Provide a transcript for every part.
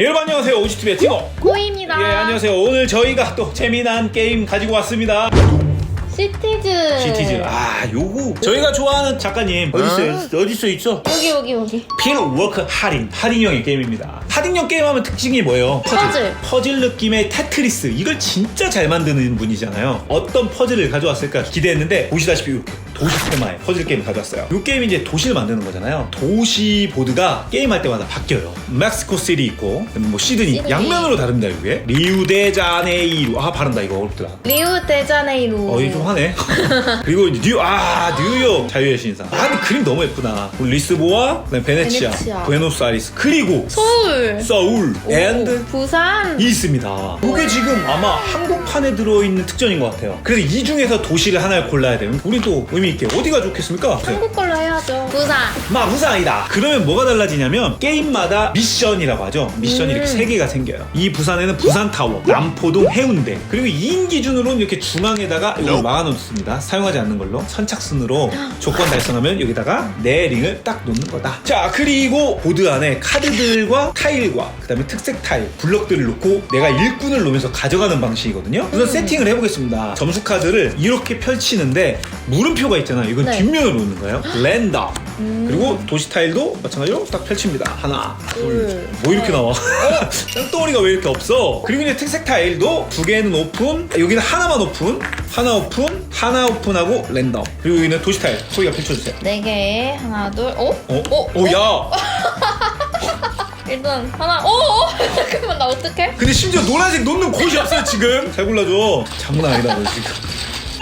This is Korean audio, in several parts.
여러분 안녕하세요. 오지TV의 티모 코입니다. 예 안녕하세요. 오늘 저희가 또 재미난 게임 가지고 왔습니다. 시티즈. 시티즈 아 요거 저희가 좋아하는 작가님 어딨어요 어딨어 있어? 여기 여기 여기. 필 워크 할인 할인형의 게임입니다. 할인형 게임하면 특징이 뭐예요? 퍼즐. 퍼즐. 느낌의 테트리스. 이걸 진짜 잘 만드는 분이잖아요. 어떤 퍼즐을 가져왔을까 기대했는데 보시다시피 이렇게 도시 테마의 퍼즐 게임 가져왔어요 이 게임이 이제 도시를 만드는 거잖아요 도시 보드가 게임할 때마다 바뀌어요 멕시코 시티 있고 뭐 시드니 시드니. 양면으로 다릅니다 이게 리우데자네이루 아 발음다 이거 어렵더라 리우 데자네이루. 어이 좀 하네. 그리고 이제 뉴, 아, 뉴욕 자유의 신상. 아, 근데 그림 너무 예쁘다. 그리고 리스보아, 그다음에 베네치아, 베네치아. 부에노스아이레스, 그리고 서울. 서울, 오, 앤드 부산. 이 있습니다. 이게 지금 아마 한국판에 들어있는 특전인 것 같아요. 그래서 이 중에서 도시를 하나를 골라야 돼요. 우리 또 의미 있게 어디가 좋겠습니까? 한국 걸로 해 야죠. 부산. 마 부산이다. 그러면 뭐가 달라지냐면 게임마다 미션이라고 하죠. 미션이 음. 이렇게 세 개가 생겨요. 이 부산에는 부산 타워, 남포동 해운대, 그리고 2인 기준으로는 이렇게 중앙에다가 이걸 막아놓습니다. 사용하지 않는 걸로 선착순으로 조건 달성하면 여기다가 내 링을 딱 놓는 거다. 자 그리고 보드 안에 카드들과 타일과 그다음에 특색 타일, 블럭들을 놓고 내가 일꾼을 놓으면서 가져가는 방식이거든요. 우선 세팅을 해보겠습니다. 점수 카드를 이렇게 펼치는데 물음표가 있잖아요. 이건 네. 뒷면으로 놓는 거예요. 랜 덤. 그리고 도시 타일도 마찬가지로 딱 펼칩니다. 하나, 둘. 둘, 뭐 이렇게 셋. 나와? 짱덩어리가 왜 이렇게 없어? 그리고 이제 특색 타일도 두 개는 오픈, 여기는 하나만 오픈, 하나 오픈, 하나 오픈하고 랜덤. 그리고 여기는 도시 타일. 소희가 펼쳐주세요. 네 개. 하나 둘. 어? 어? 어? 어, 야! 일단 하나. 어? 어? 잠깐만 나 어떡해? 근데 심지어 노란색 놓는 곳이 없어요, 지금. 잘 골라줘. 장난 아니다, 너 지금.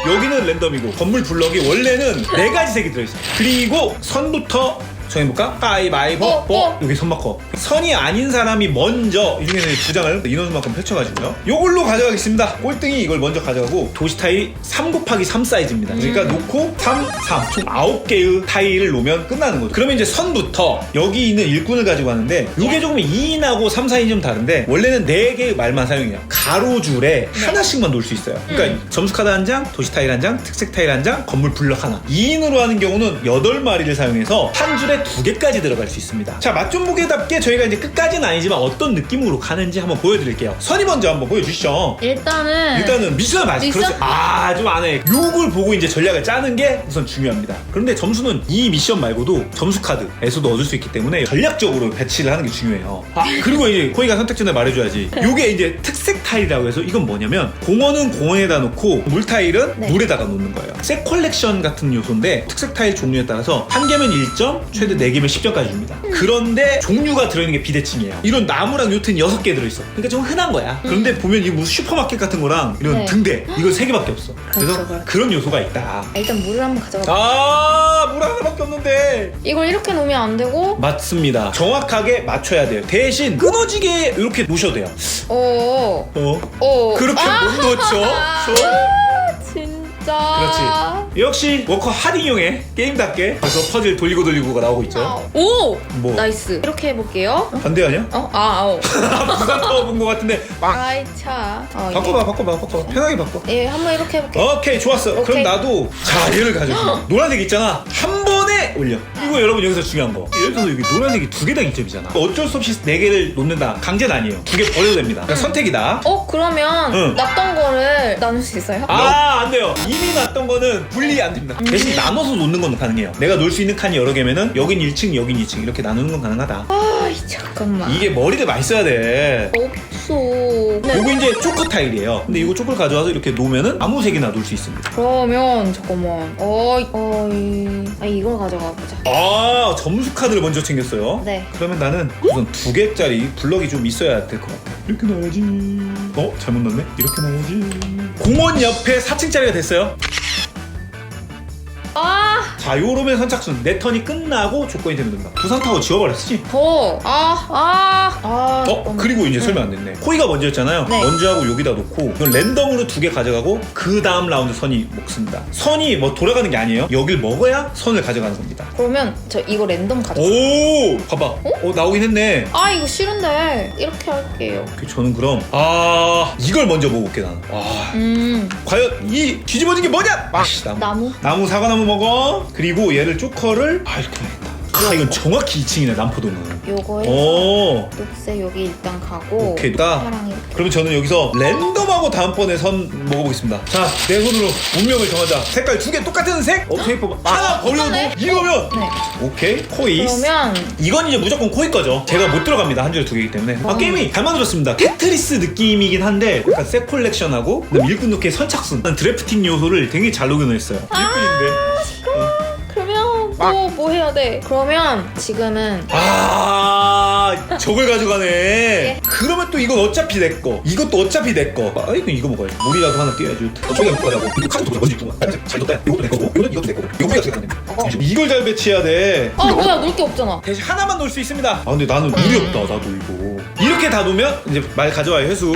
여기는 랜덤이고 건물 블럭이 원래는 네 가지 색이 들어있어요. 그리고 선부터 정해볼까? 가위바위보 어, 뽀 어. 여기 선 바꿔 선이 아닌 사람이 먼저 이 중에는 두 장을 인원수만큼 펼쳐가지고요. 요걸로 가져가겠습니다. 꼴등이 이걸 먼저 가져가고 도시 타일이 3 곱하기 3 사이즈입니다. 그러니까 놓고 3, 3, 총 9개의 타일을 놓으면 끝나는 거죠. 그러면 이제 선부터 여기 있는 일꾼을 가지고 가는데 이게 조금 2인하고 3, 4인이 좀 다른데 원래는 4개의 말만 사용해요. 가로줄에 하나씩만 놓을 수 있어요. 그러니까 점수 카드 한 장, 도시 타일 한 장, 특색 타일 한 장, 건물 블럭 하나. 2인으로 하는 경우는 8마리를 사용해서 한 줄에 두 개까지 들어갈 수 있습니다. 자 맛 좀 보게답게 저희가 이제 끝까지는 아니지만 어떤 느낌으로 가는지 한번 보여드릴게요. 선이 먼저 한번 보여주시죠. 일단은 일단은 미션을 맞 미션? 그렇지. 아 좀 안해 요걸 보고 이제 전략을 짜는 게 우선 중요합니다. 그런데 점수는 이 미션 말고도 점수 카드에서도 얻을 수 있기 때문에 전략적으로 배치를 하는 게 중요해요. 아 그리고 이제 코이가 선택 전에 말해줘야지. 요게 이제 특색 타일이라고 해서 이건 뭐냐면 공원은 공원에다 놓고 물 타일은 네. 물에다가 놓는 거예요. 색 컬렉션 같은 요소인데 특색 타일 종류에 따라서 한 개면 1점 최대 4개면 10점까지 줍니다 그런데 종류가 들어있는 게 비대칭이에요 이런 나무랑 요트는 6개 들어있어 그러니까 좀 흔한 거야 그런데 보면 이 무슨 슈퍼마켓 같은 거랑 이런 네. 등대 이건 3개밖에 없어 그래서 그렇죠, 그렇죠. 그런 요소가 있다 아, 일단 물을 한번 가져가. 아, 물 하나밖에 없는데. 이걸 이렇게 놓으면 안 되고. 맞습니다. 정확하게 맞춰야 돼요. 대신 끊어지게 이렇게 놓으셔도 돼요. 어. 어. 어. 그렇게 아, 못 놓죠. 저- 진짜. 그렇지. 역시 워커 할인용의 게임답게 그래서 퍼즐 돌리고 돌리고가 나오고 있죠. 오! 뭐? 나이스. 이렇게 해볼게요. 반대 아니야? 어? 아, 어. 부산 타워 본것 같은데. 아이, 차. 어, 바꿔봐, 바꿔봐, 바꿔. 편하게 바꿔. 예, 한번 이렇게 해볼게요. 오케이 좋았어 그럼 오케이. 나도 자 얘를 가져줘 노란색 있잖아 한 올려 이거 여러분 여기서 중요한 거 예를 들어서 여기 노란색이 두 개당 2점이잖아 어쩔 수 없이 네 개를 놓는다 강제는 아니에요 두 개 버려도 됩니다 그러니까 선택이다 어, 그러면 응. 놨던 거를 나눌 수 있어요? 아, 안 돼요. 이미 놨던 거는 분리 안 됩니다. 대신 나눠서 놓는 건 가능해요. 내가 놓을 수 있는 칸이 여러 개면은 여긴 1층, 여긴 2층 이렇게 나누는 건 가능하다. 아이, 잠깐만. 이게 머리를 많이 써야 돼. 없어. 네. 요거 이제 초코 타일이에요. 근데 이거 초코를 가져와서 이렇게 놓으면은 아무 색이나 놓을 수 있습니다. 그러면 잠깐만. 어이, 어이. 아, 이걸 가져가 보자. 아, 점수 카드를 먼저 챙겼어요. 네. 그러면 나는 우선 두 개짜리 블럭이 좀 있어야 될 것 같아. 이렇게 넣어야지. 어? 잘못 넣네? 이렇게 넣어야지. 공원 옆에 4층짜리가 됐어요. 아, 자, 요러면 선착순. 내 턴이 끝나고 조건이 되면 됩니다. 부산 타워 지워버렸지? 더. 아, 아, 아. 어? 그리고 이제 설명 안 됐네. 코이가 먼저였잖아요. 네. 먼저 하고 여기다 놓고 이건 랜덤으로 두 개 가져가고 그 다음 라운드 선이 먹습니다. 선이 뭐 돌아가는 게 아니에요. 여길 먹어야 선을 가져가는 겁니다. 그러면 저 이거 랜덤 가져. 오! 봐봐. 어? 나오긴 했네. 아, 이거 싫은데. 이렇게 할게요. 그 저는 그럼 아 이걸 먼저 먹어볼게 나는. 와 음, 과연 이 뒤집어진 게 뭐냐? 아씨 나무. 나무. 나무 사과나무 먹어. 그리고 얘를 쪼커를 아 이렇게 해야겠다. 아 이건 정확히 2층이네 남포동은 요거에 오 녹색 여기 일단 가고 오케이 나 파랑 이렇게 그러면 저는 여기서 랜덤하고 다음번에 선 먹어보겠습니다 자 내 손으로 운명을 정하자 색깔 두 개 똑같은 색 어떻게 뽑아 하나 버려도 똑같네. 이거면 네 오케이 코이 그러면 이건 이제 무조건 코이 거죠. 제가 못 들어갑니다. 한 줄에 두 개이기 때문에. 아, 어. 게임이 잘 만들었습니다. 테트리스 느낌이긴 한데 약간 색 콜렉션하고 그다음에 일꾼 놓기의 선착순 드래프팅 요소를 되게 잘 녹여냈어요. 그러면 뭐뭐 해야 돼? 그러면 지금은 아 저걸 가져가네. 그러면 또 이건 어차피 내 거. 이것도 어차피 내 거. 아 이거 이거 먹어야지. 물이라도 하나 띄워야지. 저기 먹고 가자고. 이거 카드도 뭐지? 잘 뒀다. 이것도 내 거고. 이건 이것도 내 거고. 이거 우리가 가져가네. 이걸 잘 배치해야 돼. 아 뭐야 놀게 없잖아. 대신 하나만 놓을 수 있습니다. 아 근데 나는 물이 없다. 나도 이거. 이렇게 다 놓으면 이제 말 가져와요 회수.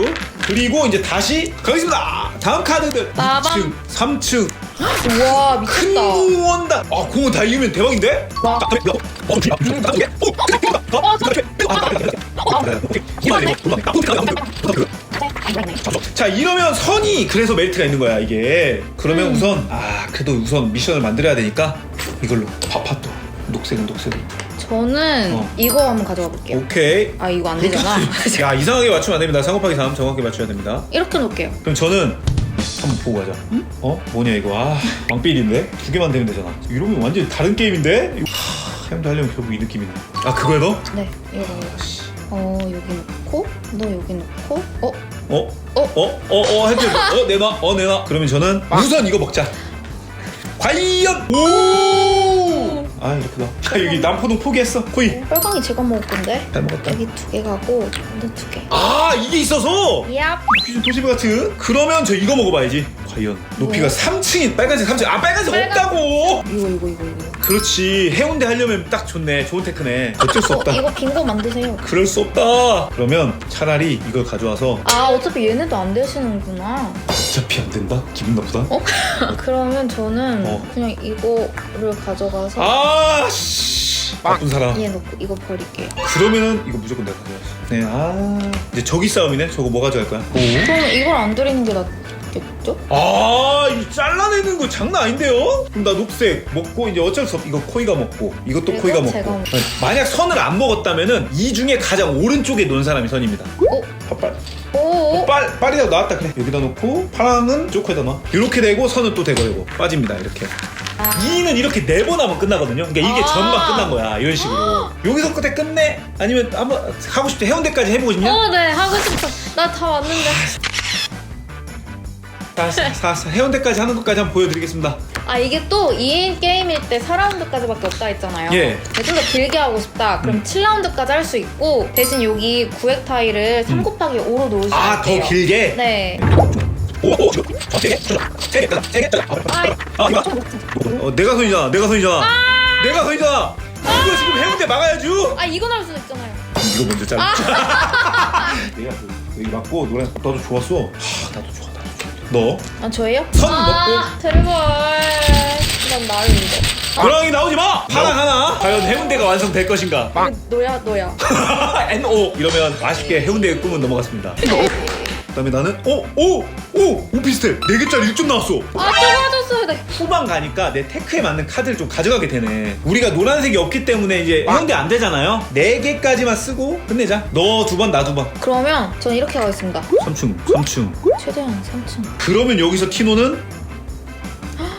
그리고 이제 다시 가겠습니다. 다음 카드들 빠밤. 2층, 3층 우 와 큰 미쳤다. 공원다. 아 공원 다 이기면 대박인데? 와. 자 이러면 선이 그래서 멜트가 있는 거야 이게. 그러면 음. 우선 아 그래도 우선 미션을 만들어야 되니까 이걸로 파파도 녹색은 녹색은. 저는 어. 이거 한번 가져가 볼게요. 오케이. 아 이거 안 되잖아. 야 이상하게 맞추면 안 됩니다. 상곱하기 3 정확히 맞춰야 됩니다. 이렇게 놓을게요. 그럼 저는 한번 보고 가자. 어? 뭐냐 이거? 아 왕삘인데 두 개만 되면 되잖아. 이러면 완전 히 다른 게임인데? 이거 하, 해운대 하려면 결국 이 느낌이네. 아 그거야 너? 네 이거. 어 여기 놓고 너 여기 놓고 어 어? 어? 어? 어? 어? 해줘. 어? 내놔? 어? 내놔? 그러면 저는 우선 이거 먹자. 과연! 오! 아 이렇게 나. 아 여기 남포동 포기했어. 코이. 빨강이 제가 먹을 건데 잘 먹었다. 여기 두 개 가고 너두 개. 아 이게 있어서 얍. 퀴즈 도시배 같은. 그러면 저 이거 먹어봐야지. 과연 높이가 뭐야? 3층인 빨간색 3층. 아 빨간색 빨간- 없다고. 이거 이거 이거 이거. 그렇지. 해운대 하려면 딱 좋네. 좋은 테크네. 어쩔 수 어, 없다. 이거 빈거 만드세요. 그럴 수 없다. 그러면 차라리 이걸 가져와서 아 어차피 얘네도 안 되시는구나. 어차피 안 된다? 기분 나쁘다? 어? 그러면 저는 어. 그냥 이거를 가져가서 아씨. 나쁜 사람. 얘 놓고 이거 버릴게요. 그러면은 이거 무조건 내가 가져야지 네아. 이제 저기 싸움이네? 저거 뭐 가져갈 거야? 그러면 이걸 안 드리는 게 낫 겠죠? 오아이 잘라내는 거 장난 아닌데요 그럼 나 녹색 먹고 이제 어쩔 수 없 이거 코이가 먹고 이것도 그리고 코이가 제가 먹고 먹고. 네. 만약 선을 안 먹었다면은 이 중에 가장 오른쪽에 놓은 사람이 선입니다 오, 팥발 오, 오. 빨, 빨이라도 나왔다 그래 여기다 놓고 파랑은 쪼코에다 넣어 이렇게 되고 선은 또 되고 빠집니다 이렇게 아. 2는 이렇게 네 번 하면 끝나거든요 그러니까 이게 아. 전반 끝난 거야 이런 식으로 여기서 끝에 끝내? 아니면 한번 하고 싶대 해운대까지 해보고 싶냐? 어, 네 하고 싶어. 나 다 왔는데. 자, 사, 사, 사, 해운대까지 하는 것까지 한번 보여드리겠습니다 아 이게 또 2인 게임일 때 4라운드까지밖에 없다 했잖아요. 예. 좀 더 길게 하고 싶다. 그럼 음. 7라운드까지 할 수 있고 대신 여기 구획 타일을 3 곱하기 5로 놓으시면 아 더 돼요. 길게? 네. 아, 아 이거 어, 내가 선이잖아 내가 선이잖아 내가 선이잖아 이거 지금 해운대 막아야죠 아 이건 할 수도 있잖아요. 이거 먼저 잘라. 내가 그 여기 맞고 노래 나도 좋았어. 하, 나도 좋아. 너 아 저예요? 선 아, 트리블. 난 나는데. 노랑이 나오지 마. 파랑 하나. 과연 해운대가 완성될 것인가? 이거 너야 너야. NO 이러면 아쉽게 해운대의 꿈은 넘어갔습니다. 그 다음에 나는 오 오 오 오피스텔 네 개짜리 1점 나왔어. 아떨 돼. 후반 가니까 내 테크에 맞는 카드를 좀 가져가게 되네. 우리가 노란색이 없기 때문에 이제 해운대 안 되잖아요. 네 개까지만 쓰고 끝내자. 너 두 번, 나 두 번. 그러면 저는 이렇게 가겠습니다. 3층, 3층. 최대한 3층. 그러면 여기서 티노는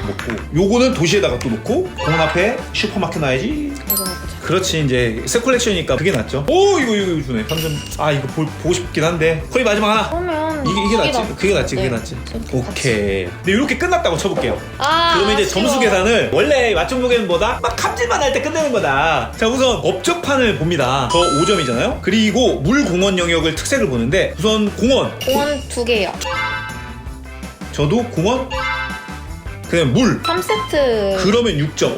먹고 요거는 도시에다가 또 놓고 공원 앞에 슈퍼마켓 놔야지 가져가보자. 그렇지 이제 새 컬렉션이니까 그게 낫죠 오 이거 이거 이거 주네 3점 아 이거 볼, 보고 싶긴 한데 거의 마지막 하나 그러면 이게, 이게 낫지 낫- 그게 낫지 네. 그게 낫지 이렇게 같이. 오케이 근데 이렇게 끝났다고 쳐볼게요 아, 그러면 이제 아쉬워. 점수 계산을 원래 맞춤 보기보다 막 갑질만 할 때 끝내는 거다 자 우선 업적판을 봅니다 저 5점이잖아요 그리고 물공원 영역을 특색을 보는데 우선 공원 공원 두 개요. 저도 공원 그다음에 물 3세트. 그러면 6점.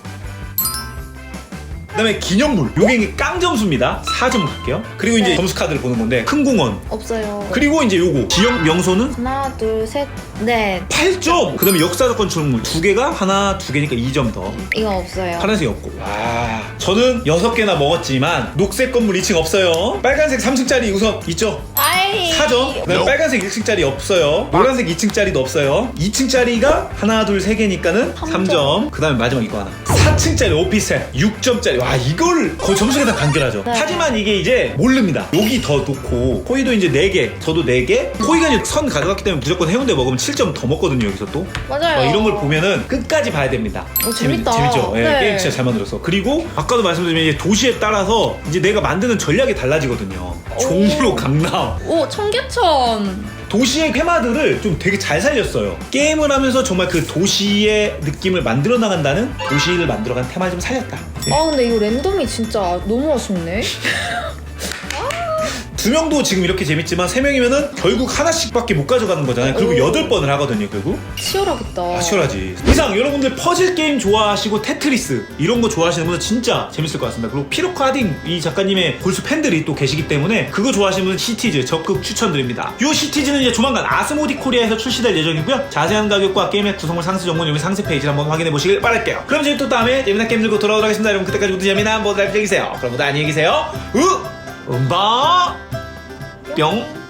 그다음에 기념물. 요게 이게 깡점수입니다. 4점 갈게요. 그리고 이제 네. 점수 카드를 보는 건데 큰 공원. 없어요. 그리고 이제 요거 지역 명소는 하나, 둘, 셋, 넷. 8점. 그다음에 역사적 건축물 두 개가 하나 두 개니까 2점 더. 이거 없어요. 파란색이 없고. 와. 저는 6개나 먹었지만 녹색 건물 2층 없어요. 빨간색 3층짜리 우선 있죠. 에이. 4점. 그다음 빨간색 1층짜리 없어요. 노란색 2층짜리도 없어요. 2층짜리가 하나, 둘, 세 개니까는 삼 3점. 그다음에 마지막 이거 하나. 4층짜리 오피스텔 6점짜리. 와 이걸 거의 점수가 다 간결하죠. 네. 하지만 이게 이제 모릅니다. 여기 더 놓고 코이도 이제 4개, 저도 4개. 코이가 이제 선 가져갔기 때문에 무조건 해운대 먹으면 7점 더 먹거든요. 여기서 또. 맞아요. 어, 이런 걸 보면은 끝까지 봐야 됩니다. 어, 재밌다. 재밌, 죠 네. 게임 진짜 잘 만들었어. 그리고 아까도 말씀드린 이제 도시에 따라서 이제 내가 만드는 전략이 달라지거든요. 종로, 강남. 오 청계천. 도시의 테마들을 좀 되게 잘 살렸어요. 게임을 하면서 정말 그 도시의 느낌을 만들어 나간다는 도시를 만들어간 테마를 좀 살렸다. 네. 아 근데 이거 랜덤이 진짜 너무 아쉽네. 두 명도 지금 이렇게 재밌지만 세 명이면은 결국 하나씩밖에 못 가져가는 거잖아요. 그리고 오. 여덟 번을 하거든요, 결국. 치열하겠다. 아, 치열하지. 이상 여러분들 퍼즐 게임 좋아하시고 테트리스 이런 거 좋아하시는 분들 진짜 재밌을 것 같습니다. 그리고 피로크 하딩 이 작가님의 골수 팬들이 또 계시기 때문에 그거 좋아하시는 분은 시티즈 적극 추천드립니다. 이 시티즈는 이제 조만간 아스모디 코리아에서 출시될 예정이고요. 자세한 가격과 게임의 구성물 상세 정보는 여기 상세 페이지를 한번 확인해 보시길 바랄게요. 그럼 저희 또 다음에 재미난 게임 들고 돌아오도록 하겠습니다. 여러분 그때까지 모두 재미난 모두 잘 즐기세요. 그럼 모두 안녕히 계세요. 으! 음바 뿅